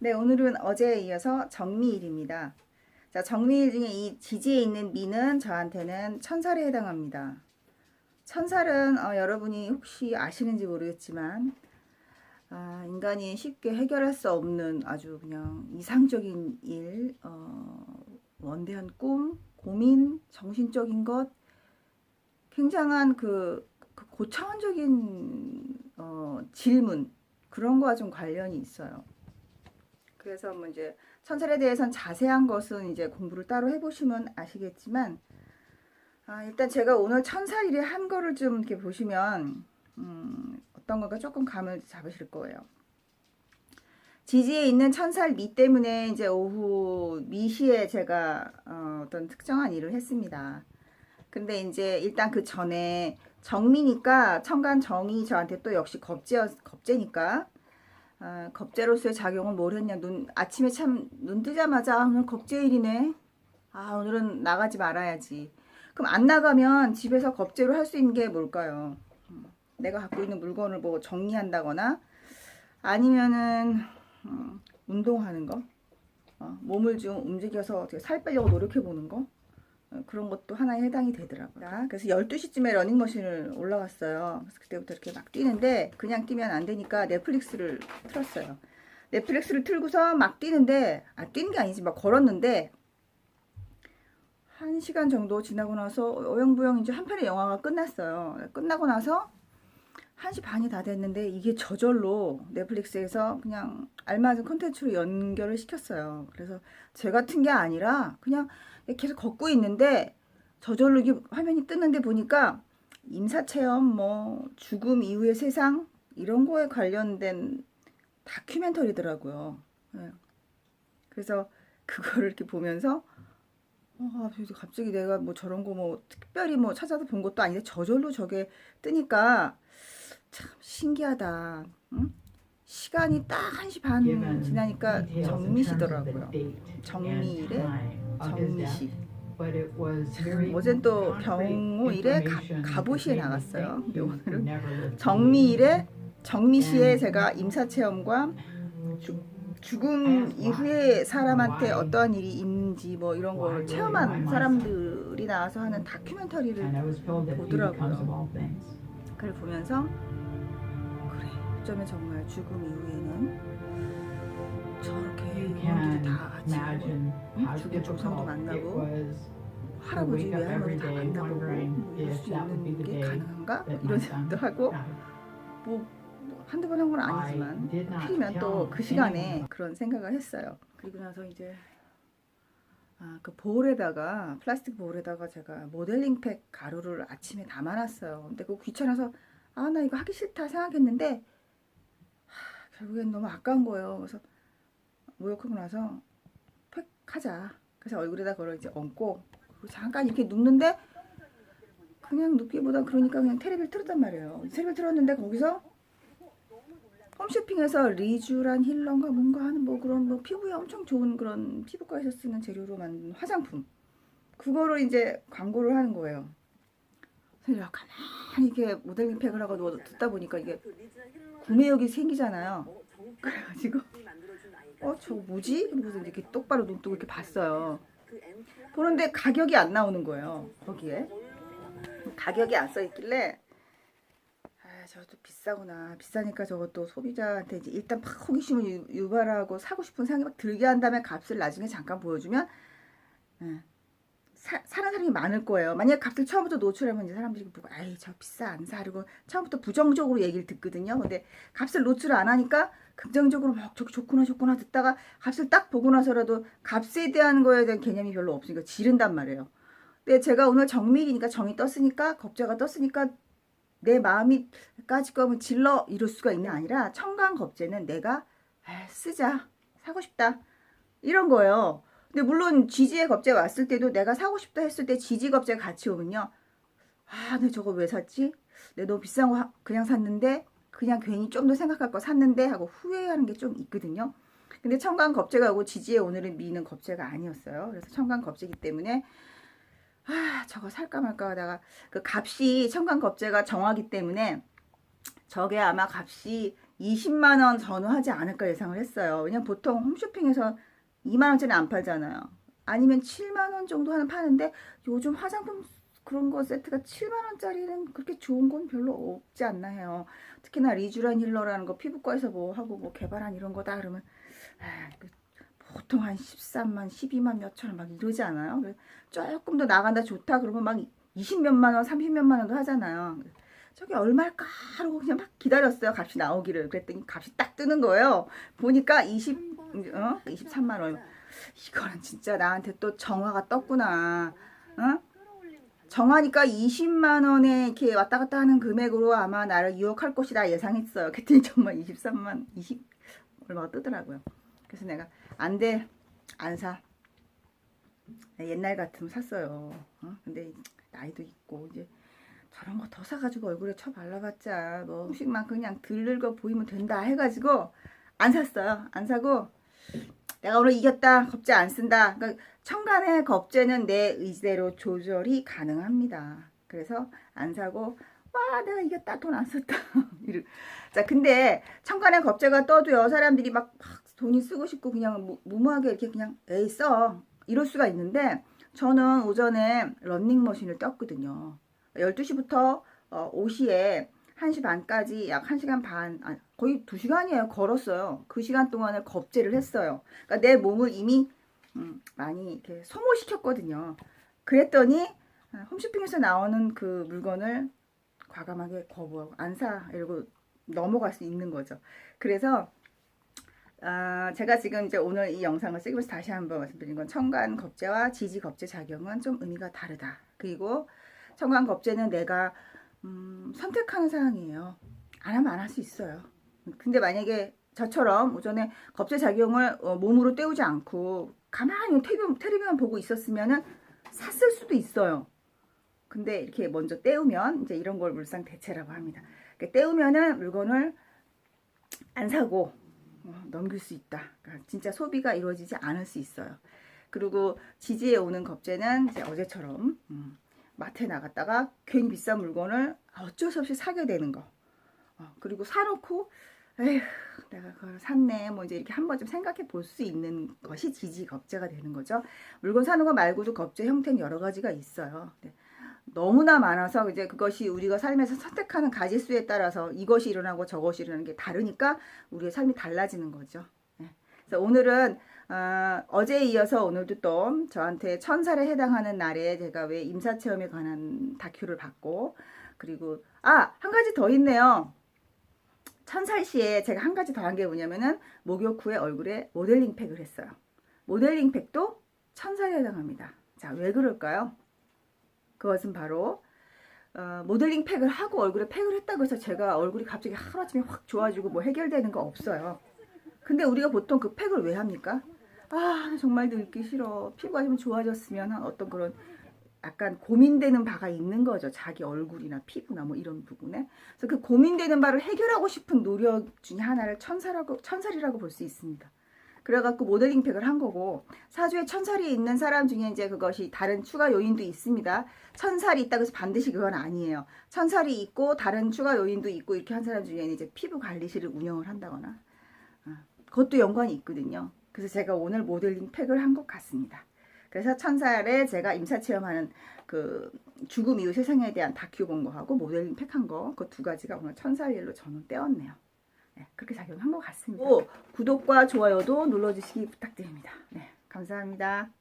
네, 오늘은 어제에 이어서 정미일입니다. 자, 정미일 중에 이 지지에 있는 미는 저한테는 천살에 해당합니다. 천살은 어, 여러분이 혹시 아시는지 모르겠지만 아, 인간이 쉽게 해결할 수 없는 아주 그냥 이상적인 일, 어, 원대한 꿈, 고민, 정신적인 것, 굉장한 그, 그 고차원적인 어, 질문 그런 거와 좀 관련이 있어요. 그래서 뭐 이제 천살에 대해서는 자세한 것은 이제 공부를 따로 해보시면 아시겠지만 아, 일단 제가 오늘 천살일에 한 거를 좀 이렇게 보시면 음, 어떤 건가 조금 감을 잡으실 거예요. 지지에 있는 천살 미 때문에 이제 오후 미시에 제가 어, 어떤 특정한 일을 했습니다. 근데 이제 일단 그 전에 정미니까 천간 정이 저한테 또 역시 겁제 겁제니까 아, 겁제로서의 작용은 뭘 했냐. 눈 아침에 참 눈 뜨자마자 아, 오늘 겁제일이네. 아 오늘은 나가지 말아야지. 그럼 안 나가면 집에서 겁제로 할 수 있는 게 뭘까요? 음, 내가 갖고 있는 물건을 뭐 정리한다거나 아니면은 음, 운동하는 거? 어, 몸을 좀 움직여서 살 빼려고 노력해 보는 거? 어, 그런 것도 하나에 해당이 되더라고요. 그래서 12시쯤에 러닝머신을 올라갔어요. 그래서 그때부터 이렇게 막 뛰는데 그냥 뛰면 안 되니까 넷플릭스를 틀었어요. 넷플릭스를 틀고서 막 뛰는데 아 뛰는 게 아니지 막 걸었는데 한 시간 정도 지나고 나서 어영부영 이제 한 편의 영화가 끝났어요. 끝나고 나서 1시 반이 다 됐는데 이게 저절로 넷플릭스에서 그냥 알맞은 콘텐츠로 연결을 시켰어요. 그래서 제가 튼게 아니라 그냥 계속 걷고 있는데 저절로 이게 화면이 뜨는데 보니까 임사체험 뭐 죽음 이후의 세상 이런 거에 관련된 다큐멘터리더라고요. 예. 그래서 그거를 이렇게 보면서 어, 갑자기 내가 뭐 저런 거 뭐 특별히 뭐 찾아서 본 것도 아닌데 저절로 저게 뜨니까 참 신기하다. 응? 시간이 딱 1시 반 지나니까 정미시더라고요. 정미일에 정미시. 어젠 또 가, 갑오시에 나갔어요. 오늘은 정미일에 정미시에 제가 임사체험과 주, 죽음 이후에 사람한테 어떠한 일이 있는지 뭐 이런 걸 체험한 사람들이 나와서 하는 다큐멘터리를 보더라고요. 그걸 보면서 그래 어쩌면 정말 죽음 이후에는 저렇게 다? 죽은 조상도 만나고 할아버지 외할머니 다 만나보고 뭐 이럴 수 있는 게 가능한가? 뭐 이런 생각도 하고 뭐 한두 번 한 건 아니지만 하필이면 또 그 시간에 그런 생각을 했어요. 그리고 나서 이제 아, 그 볼에다가 플라스틱 볼에다가 제가 모델링 팩 가루를 아침에 담아놨어요. 근데 그거 귀찮아서 아 나 이거 하기 싫다 생각했는데 하, 결국엔 너무 아까운 거예요. 그래서 모욕하고 나서 팩 하자. 그래서 얼굴에다 그걸 이제 얹고 잠깐 이렇게 눕는데 그냥 눕기보다 그러니까 그냥 테레비를 틀었단 말이에요. 테레비를 틀었는데 거기서 홈쇼핑에서 리쥬란 힐러인가 뭔가 하는 뭐 그런 뭐 피부에 엄청 좋은 그런 피부과에서 쓰는 재료로 만든 화장품 그거를 이제 광고를 하는 거예요. 그래서 가만히 이렇게 모델링 팩을 하고 듣다 보니까 이게 구매욕이 생기잖아요. 그래가지고 어저 뭐지? 그러고서 이렇게 똑바로 눈 뜨고 이렇게 봤어요. 보는데 가격이 안 나오는 거예요. 거기에 가격이 안 써 있길래 아 저것도 비싸구나. 비싸니까 저것도 소비자한테 이제 일단 막 호기심을 유- 유발하고 사고 싶은 생각이 막 들게 한 다음에 값을 나중에 잠깐 보여주면 예, 사, 사는 사람이 많을 거예요. 만약 값을 처음부터 노출하면 이제 사람들이 보고 아이 저 비싸 안 사. 그리고 처음부터 부정적으로 얘기를 듣거든요. 근데 값을 노출 안 하니까 긍정적으로 막 저기 좋구나 좋구나 듣다가 값을 딱 보고 나서라도 값에 대한 거에 대한 개념이 별로 없으니까 지른단 말이에요. 근데 제가 오늘 정밀이니까 정이 떴으니까 겁자가 떴으니까 내 마음이 까짓 거면 질러 이럴 수가 있는 아니라 청강 겁제는 내가 아, 쓰자 사고 싶다 이런 거예요. 근데 물론 지지의 겁제가 왔을 때도 내가 사고 싶다 했을 때 지지 겁제가 같이 오면요. 아, 내 저거 왜 샀지? 내 너무 비싼 거 하- 그냥 샀는데 그냥 괜히 좀 더 생각할 거 샀는데 하고 후회하는 게 좀 있거든요. 근데 청강 겁제가 오고 지지에 오늘은 미는 겁제가 아니었어요. 그래서 청강 겁제기 때문에 아 저거 살까 말까 하다가 그 값이 청강 겁제가 정하기 때문에 저게 아마 값이 20만 원 전후하지 않을까 예상을 했어요. 왜냐면 보통 홈쇼핑에서 2만 원짜리 안 팔잖아요. 아니면 7만 원 정도 하는 파는데 요즘 화장품 그런 거 세트가 7만 원짜리는 그렇게 좋은 건 별로 없지 않나 해요. 특히나 리쥬란 힐러라는 거 피부과에서 뭐 하고 뭐 개발한 이런 거다 그러면 아, 그 보통 한 13만, 12만 몇천 원 막 이러지 않아요? 그래서 조금 더 나간다 좋다 그러면 막 20몇만 원, 30몇만 원도 하잖아요. 저게 얼마일까 하고 그냥 막 기다렸어요. 값이 나오기를. 그랬더니 값이 딱 뜨는 거예요. 보니까 20, 어? 23만 원. 이거는 진짜 나한테 또 정화가 떴구나. 어? 정하니까 20만 원에 이렇게 왔다 갔다 하는 금액으로 아마 나를 유혹할 것이다 예상했어요. 그랬더니 정말 23만 20 얼마가 뜨더라고요. 그래서 내가 안 돼, 안 사. 옛날 같으면 샀어요. 어? 근데 나이도 있고 이제 저런 거 더 사가지고 얼굴에 쳐 발라봤자 뭐 음식만 그냥 들늙어 보이면 된다 해가지고 안 샀어요. 안 사고 내가 오늘 이겼다. 겁제 안 쓴다. 그러니까 청간의 겁제는 내 의지대로 조절이 가능합니다. 그래서 안 사고 와 내가 이겼다 돈 안 썼다. 자 근데 청간의 겁제가 떠도요 사람들이 막, 막 돈이 쓰고 싶고 그냥 무, 무모하게 이렇게 그냥 에이 써 이럴 수가 있는데 저는 오전에 런닝머신을 떴거든요. 12시부터 어, 5시에 1시 반까지 약 1시간 반, 아, 거의 2시간이에요. 걸었어요. 그 시간 동안을 겁제를 했어요. 그러니까 내 몸을 이미 음, 많이 이렇게 소모시켰거든요. 그랬더니 아, 홈쇼핑에서 나오는 그 물건을 과감하게 거부하고 안 사 이러고 넘어갈 수 있는 거죠. 그래서 아, 제가 지금 이제 오늘 이 영상을 찍으면서 다시 한번 말씀드린 건 청간 겁제와 지지 겁제 작용은 좀 의미가 다르다. 그리고 청간 겁제는 내가 음, 선택하는 사항이에요. 안 하면 안 할 수 있어요. 근데 만약에 저처럼 오전에 겁제 작용을 어, 몸으로 때우지 않고 가만히 텔레비전 보고 있었으면은 샀을 수도 있어요. 근데 이렇게 먼저 때우면 이제 이런 걸 물상 대체라고 합니다. 이렇게 때우면은 물건을 안 사고 어, 넘길 수 있다. 그러니까 진짜 소비가 이루어지지 않을 수 있어요. 그리고 지지에 오는 겁제는 이제 어제처럼 음, 마트에 나갔다가 괜히 비싼 물건을 어쩔 수 없이 사게 되는 거. 어, 그리고 사놓고 에휴 내가 그걸 샀네 뭐 이제 이렇게 한번 좀 생각해 볼 수 있는 것이 지지 겁제가 되는 거죠. 물건 사는 거 말고도 겁제 형태는 여러 가지가 있어요. 네. 너무나 많아서 이제 그것이 우리가 삶에서 선택하는 가지수에 따라서 이것이 일어나고 저것이 일어나는 게 다르니까 우리의 삶이 달라지는 거죠. 네. 그래서 오늘은 어, 어제에 이어서 오늘도 또 저한테 천살에 해당하는 날에 제가 왜 임사체험에 관한 다큐를 봤고 그리고 아 한 가지 더 있네요. 천살 시에 제가 한 가지 더 한 게 뭐냐면은 목욕 후에 얼굴에 모델링 팩을 했어요. 모델링 팩도 천살에 해당합니다. 자 왜 그럴까요? 그것은 바로 어, 모델링 팩을 하고 얼굴에 팩을 했다고 해서 제가 얼굴이 갑자기 하루아침에 확 좋아지고 뭐 해결되는 거 없어요. 근데 우리가 보통 그 팩을 왜 합니까? 아 정말 늙기 싫어. 피부가 좀 좋아졌으면 한 어떤 그런 약간 고민되는 바가 있는 거죠. 자기 얼굴이나 피부나 뭐 이런 부분에. 그래서 그 고민되는 바를 해결하고 싶은 노력 중에 하나를 천사라고 천살이라고 볼 수 있습니다. 그래갖고 모델링 팩을 한 거고 사주에 천살이 있는 사람 중에 이제 그것이 다른 추가 요인도 있습니다. 천살이 있다고 해서 반드시 그건 아니에요. 천살이 있고 다른 추가 요인도 있고 이렇게 한 사람 중에는 이제 피부 관리실을 운영을 한다거나 어, 그것도 연관이 있거든요. 그래서 제가 오늘 모델링 팩을 한 것 같습니다. 그래서 천살에 제가 임사 체험하는 그 죽음 이후 세상에 대한 다큐 본 거하고 모델링 팩한 거 그 두 가지가 오늘 천살일로 저는 떼었네요. 네, 그렇게 작용한 것 같습니다. 오, 구독과 좋아요도 눌러주시기 부탁드립니다. 네, 감사합니다.